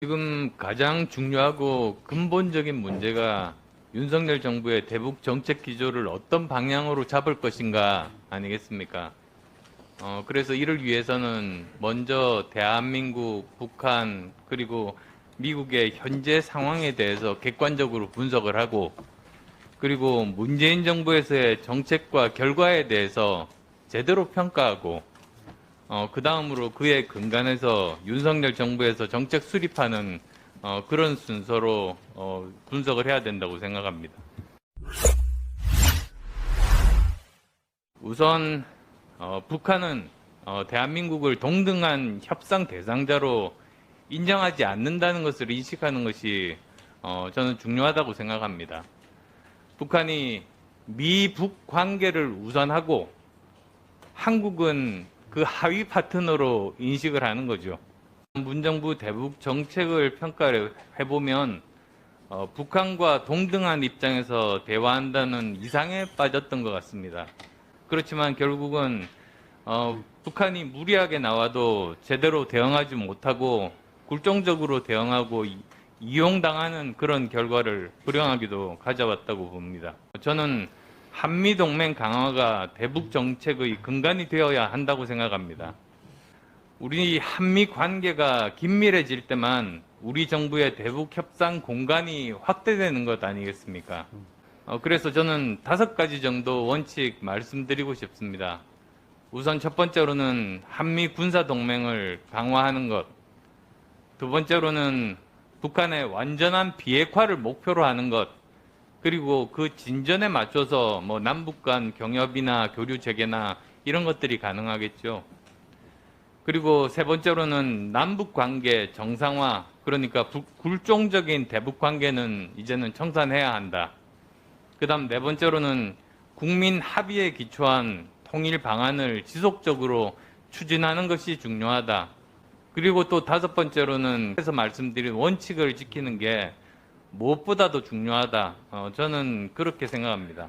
지금 가장 중요하고 근본적인 문제가 윤석열 정부의 대북 정책 기조를 어떤 방향으로 잡을 것인가 아니겠습니까? 어, 그래서 이를 위해서는 먼저 대한민국, 북한, 그리고 미국의 현재 상황에 대해서 객관적으로 분석을 하고 그리고 문재인 정부에서의 정책과 결과에 대해서 제대로 평가하고 어, 그 다음으로 그에 근간해서 윤석열 정부에서 정책 수립하는 어, 그런 순서로 어, 분석을 해야 된다고 생각합니다. 우선 어, 북한은 어, 대한민국을 동등한 협상 대상자로 인정하지 않는다는 것을 인식하는 것이 어, 저는 중요하다고 생각합니다. 북한이 미북 관계를 우선하고 한국은 그 하위 파트너로 인식을 하는 거죠. 문정부 대북 정책을 평가를 해보면 어, 북한과 동등한 입장에서 대화한다는 이상에 빠졌던 것 같습니다. 그렇지만 결국은 어, 북한이 무리하게 나와도 제대로 대응하지 못하고 굴종적으로 대응하고 이- 이용당하는 그런 결과를 불행하게도 가져왔다고 봅니다. 저는 한미 동맹 강화가 대북 정책의 근간이 되어야 한다고 생각합니다. 우리 한미 관계가 긴밀해질 때만 우리 정부의 대북 협상 공간이 확대되는 것 아니겠습니까? 어, 그래서 저는 다섯 가지 정도 원칙 말씀드리고 싶습니다. 우선 첫 번째로는 한미 군사 동맹을 강화하는 것. 두 번째로는 북한의 완전한 비핵화를 목표로 하는 것. 그리고 그 진전에 맞춰서 뭐 남북 간 경협이나 교류 재개나 이런 것들이 가능하겠죠. 그리고 세 번째로는 남북 관계 정상화, 그러니까 부- 굴종적인 대북 관계는 이제는 청산해야 한다. 그 다음 네 번째로는 국민 합의에 기초한 통일 방안을 지속적으로 추진하는 것이 중요하다. 그리고 또 다섯 번째로는 해서 말씀드린 원칙을 지키는 게 무엇보다도 중요하다. 어, 저는 그렇게 생각합니다.